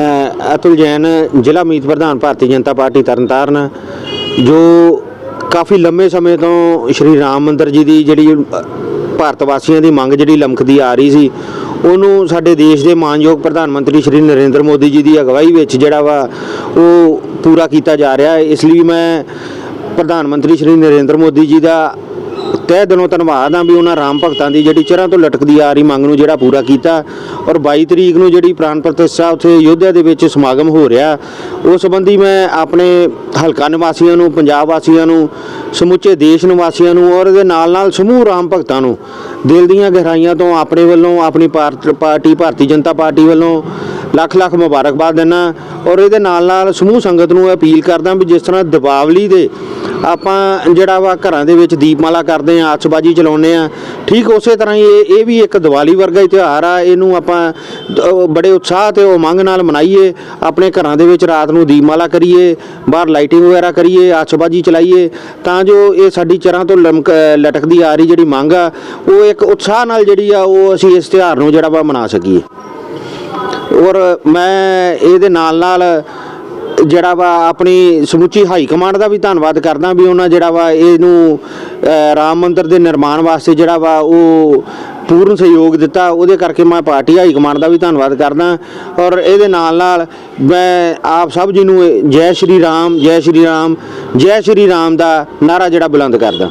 ਮੈਂ ਅਤੁਲ ਜੈਨ ਜ਼ਿਲ੍ਹਾ ਮੀਤ ਪ੍ਰਧਾਨ ਭਾਰਤੀ ਜਨਤਾ ਪਾਰਟੀ ਤਰਨਤਾਰਨ, ਜੋ ਕਾਫੀ ਲੰਮੇ ਸਮੇਂ ਤੋਂ ਸ਼੍ਰੀ ਰਾਮ ਮੰਦਰ ਜੀ ਦੀ ਜਿਹੜੀ ਭਾਰਤ ਵਾਸੀਆਂ ਦੀ ਮੰਗ ਜਿਹੜੀ ਲਮਕਦੀ ਆ ਰਹੀ ਸੀ, ਉਹਨੂੰ ਸਾਡੇ ਦੇਸ਼ ਦੇ ਮਾਨਯੋਗ ਪ੍ਰਧਾਨ ਮੰਤਰੀ ਸ਼੍ਰੀ ਨਰਿੰਦਰ ਮੋਦੀ ਜੀ ਦੀ ਅਗਵਾਈ ਵਿੱਚ ਜਿਹੜਾ ਵਾ ਉਹ ਪੂਰਾ ਕੀਤਾ ਜਾ ਰਿਹਾ ਹੈ। ਇਸ ਲਈ ਮੈਂ ਪ੍ਰਧਾਨ ਮੰਤਰੀ ਸ਼੍ਰੀ ਨਰਿੰਦਰ ਮੋਦੀ ਜੀ ਦਾ ਤਹਿ ਦਿਲੋਂ ਧੰਨਵਾਦ ਆ ਵੀ ਉਹਨਾਂ ਰਾਮ ਭਗਤਾਂ ਦੀ ਜਿਹੜੀ ਚਿਰਾਂ ਤੋਂ ਲਟਕਦੀ ਆ ਰਹੀ ਮੰਗ ਨੂੰ ਜਿਹੜਾ ਪੂਰਾ ਕੀਤਾ ਔਰ 22 ਤਰੀਕ ਨੂੰ ਜਿਹੜੀ ਪ੍ਰਾਨ ਪ੍ਰਤਿਸ਼ਠਾ ਉੱਥੇ ਯੋਧਿਆ ਦੇ ਵਿੱਚ ਸਮਾਗਮ ਹੋ ਰਿਹਾ, ਉਸ ਸੰਬੰਧੀ ਮੈਂ ਆਪਣੇ ਹਲਕਾ ਨਿਵਾਸੀਆਂ ਨੂੰ, ਪੰਜਾਬ ਵਾਸੀਆਂ ਨੂੰ, ਸਮੁੱਚੇ ਦੇਸ਼ ਨਿਵਾਸੀਆਂ ਨੂੰ ਔਰ ਇਹਦੇ ਨਾਲ ਨਾਲ ਸਮੂਹ ਰਾਮ ਭਗਤਾਂ ਨੂੰ ਦਿਲ ਦੀਆਂ ਗਹਿਰਾਈਆਂ ਤੋਂ ਆਪਣੇ ਵੱਲੋਂ, ਆਪਣੀ ਭਾਰਤ, ਪਾਰਟੀ, ਭਾਰਤੀ ਜਨਤਾ ਪਾਰਟੀ ਵੱਲੋਂ ਲੱਖ ਲੱਖ ਮੁਬਾਰਕਬਾਦ ਦਿੰਦਾ ਔਰ ਇਹਦੇ ਨਾਲ ਨਾਲ ਸਮੂਹ ਸੰਗਤ ਨੂੰ ਅਪੀਲ ਕਰਦਾ ਵੀ ਜਿਸ ਤਰ੍ਹਾਂ ਦੀਪਾਵਲੀ ਦੇ ਆਪਾਂ ਜਿਹੜਾ ਵਾ ਘਰਾਂ ਦੇ ਵਿੱਚ ਦੀਪਮਾਲਾ ਕਰਦੇ ਆ ਆਤਸ਼ਬਾਜ਼ੀ ਚਲਾਉਂਦੇ ਆ ਠੀਕ ਉਸੇ ਤਰ੍ਹਾਂ ਹੀ ਇਹ ਇਹ ਵੀ ਇੱਕ ਦੀਵਾਲੀ ਵਰਗਾ ਹੀ ਤਿਉਹਾਰ ਆ। ਇਹਨੂੰ ਆਪਾਂ ਬੜੇ ਉਤਸ਼ਾਹ ਤੇ ਉਮੰਗ ਨਾਲ ਮਨਾਈਏ, ਆਪਣੇ ਘਰਾਂ ਦੇ ਵਿੱਚ ਰਾਤ ਨੂੰ ਦੀਪਮਾਲਾ ਕਰੀਏ, ਬਾਹਰ ਲਾਈਟਿੰਗ ਵਗੈਰਾ ਕਰੀਏ, ਆਤਸ਼ਬਾਜ਼ੀ ਚਲਾਈਏ, ਤਾਂ ਜੋ ਇਹ ਸਾਡੀ ਚਰਾਂ ਤੋਂ ਲਮਕ, ਲਟਕਦੀ ਆ ਰਹੀ ਜਿਹੜੀ ਮੰਗ ਆ, ਉਹ ਇੱਕ ਉਤਸ਼ਾਹ ਨਾਲ ਜਿਹੜੀ ਆ ਉਹ ਅਸੀਂ ਇਸ ਤਿਉਹਾਰ ਨੂੰ ਜਿਹੜਾ ਵਾ ਮਨਾ ਸਕੀਏ। ਔਰ ਮੈਂ ਇਹਦੇ ਨਾਲ ਨਾਲ ਜਿਹੜਾ ਵਾ ਆਪਣੀ ਸਮੁੱਚੀ ਹਾਈ ਕਮਾਂਡ ਦਾ ਵੀ ਧੰਨਵਾਦ ਕਰਦਾ ਵੀ ਉਹਨਾਂ ਜਿਹੜਾ ਵਾ ਇਹਨੂੰ ਰਾਮ ਮੰਦਿਰ ਦੇ ਨਿਰਮਾਣ ਵਾਸਤੇ ਜਿਹੜਾ ਵਾ ਉਹ ਪੂਰਨ ਸਹਿਯੋਗ ਦਿੱਤਾ। ਉਹਦੇ ਕਰਕੇ ਮੈਂ ਪਾਰਟੀ ਹਾਈ ਕਮਾਂਡ ਦਾ ਵੀ ਧੰਨਵਾਦ ਕਰਦਾ। ਔਰ ਇਹਦੇ ਨਾਲ ਨਾਲ ਮੈਂ ਆਪ ਸਭ ਜੀ ਨੂੰ ਜੈ ਸ਼੍ਰੀ ਰਾਮ, ਜੈ ਸ਼੍ਰੀ ਰਾਮ, ਜੈ ਸ਼੍ਰੀ ਰਾਮ ਦਾ ਨਾਰਾ ਜਿਹੜਾ ਬੁਲੰਦ ਕਰਦਾ।